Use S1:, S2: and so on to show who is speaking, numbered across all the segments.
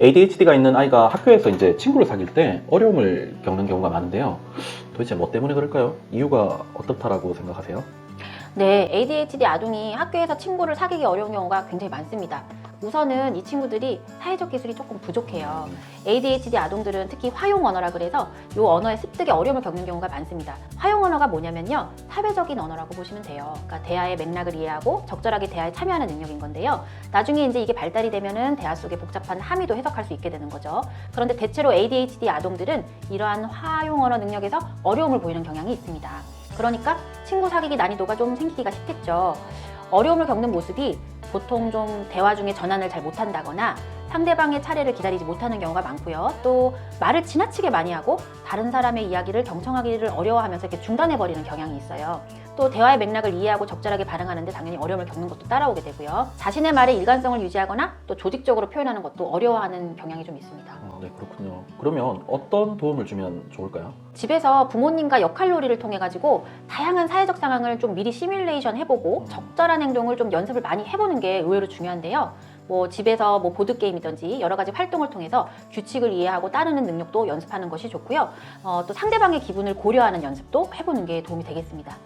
S1: ADHD가 있는 아이가 학교에서 이제 친구를 사귈 때 어려움을 겪는 경우가 많은데요. 도대체 뭐 때문에 그럴까요? 이유가 어떻다라고 생각하세요?
S2: 네, ADHD 아동이 학교에서 친구를 사귀기 어려운 경우가 굉장히 많습니다. 우선은 이 친구들이 사회적 기술이 조금 부족해요. ADHD 아동들은 특히 화용 언어라 그래서 이 언어의 습득에 어려움을 겪는 경우가 많습니다. 화용 언어가 뭐냐면요. 사회적인 언어라고 보시면 돼요. 그러니까 대화의 맥락을 이해하고 적절하게 대화에 참여하는 능력인 건데요. 나중에 이제 이게 발달이 되면은 대화 속에 복잡한 함의도 해석할 수 있게 되는 거죠. 그런데 대체로 ADHD 아동들은 이러한 화용 언어 능력에서 어려움을 보이는 경향이 있습니다. 그러니까 친구 사귀기 난이도가 좀 생기기가 쉽겠죠. 어려움을 겪는 모습이 보통 좀 대화 중에 전환을 잘 못한다거나 상대방의 차례를 기다리지 못하는 경우가 많고요. 또 말을 지나치게 많이 하고 다른 사람의 이야기를 경청하기를 어려워하면서 이렇게 중단해버리는 경향이 있어요. 또 대화의 맥락을 이해하고 적절하게 반응하는데 당연히 어려움을 겪는 것도 따라오게 되고요. 자신의 말의 일관성을 유지하거나 또 조직적으로 표현하는 것도 어려워하는 경향이 좀 있습니다.
S1: 아, 네, 그렇군요. 그러면 어떤 도움을 주면 좋을까요?
S2: 집에서 부모님과 역할놀이를 통해 가지고 다양한 사회적 상황을 좀 미리 시뮬레이션 해보고 적절한 행동을 좀 연습을 많이 해보는 게 의외로 중요한데요. 뭐 집에서 뭐 보드 게임이든지 여러 가지 활동을 통해서 규칙을 이해하고 따르는 능력도 연습하는 것이 좋고요. 어, 또 상대방의 기분을 고려하는 연습도 해보는 게 도움이 되겠습니다.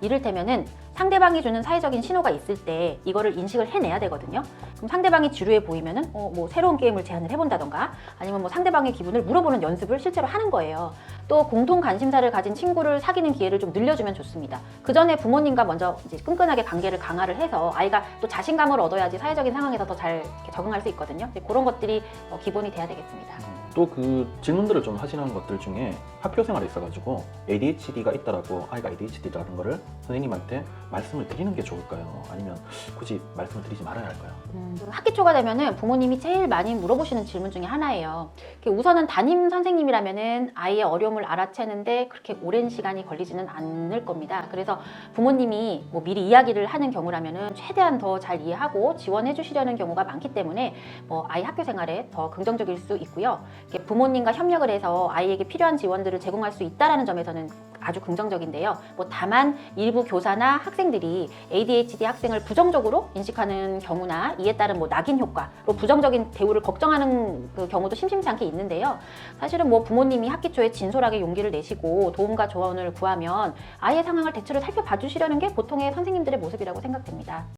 S2: 이를테면은 상대방이 주는 사회적인 신호가 있을 때 이거를 인식을 해내야 되거든요. 그럼 상대방이 지루해 보이면은 어, 뭐 새로운 게임을 제안을 해본다던가 아니면 뭐 상대방의 기분을 물어보는 연습을 실제로 하는 거예요. 또 공통 관심사를 가진 친구를 사귀는 기회를 좀 늘려주면 좋습니다. 그 전에 부모님과 먼저 이제 끈끈하게 관계를 강화를 해서 아이가 또 자신감을 얻어야지 사회적인 상황에서 더 잘 적응할 수 있거든요. 그런 것들이 어, 기본이 돼야 되겠습니다.
S1: 또 그 질문들을 좀 하시는 것들 중에 학교 생활에 있어가지고 ADHD가 있다라고 아이가 ADHD라는 거를 선생님한테 말씀을 드리는 게 좋을까요? 아니면 굳이 말씀을 드리지 말아야 할까요?
S2: 음, 학기 초가 되면은 부모님이 제일 많이 물어보시는 질문 중에 하나예요. 우선은 담임 선생님이라면은 아이의 어려움을 알아채는데 그렇게 오랜 시간이 걸리지는 않을 겁니다. 그래서 부모님이 뭐 미리 이야기를 하는 경우라면은 최대한 더 잘 이해하고 지원해 주시려는 경우가 많기 때문에 뭐 아이 학교 생활에 더 긍정적일 수 있고요. 부모님과 협력을 해서 아이에게 필요한 지원들을 제공할 수 있다라는 점에서는 아주 긍정적인데요. 뭐 다만 일부 교사나 학생들이 ADHD 학생을 부정적으로 인식하는 경우나 이에 따른 뭐 낙인 효과로 부정적인 대우를 걱정하는 그 경우도 심심치 않게 있는데요. 사실은 뭐 부모님이 학기 초에 진솔하게 용기를 내시고 도움과 조언을 구하면 아이의 상황을 대체로 살펴봐 주시려는 게 보통의 선생님들의 모습이라고 생각됩니다.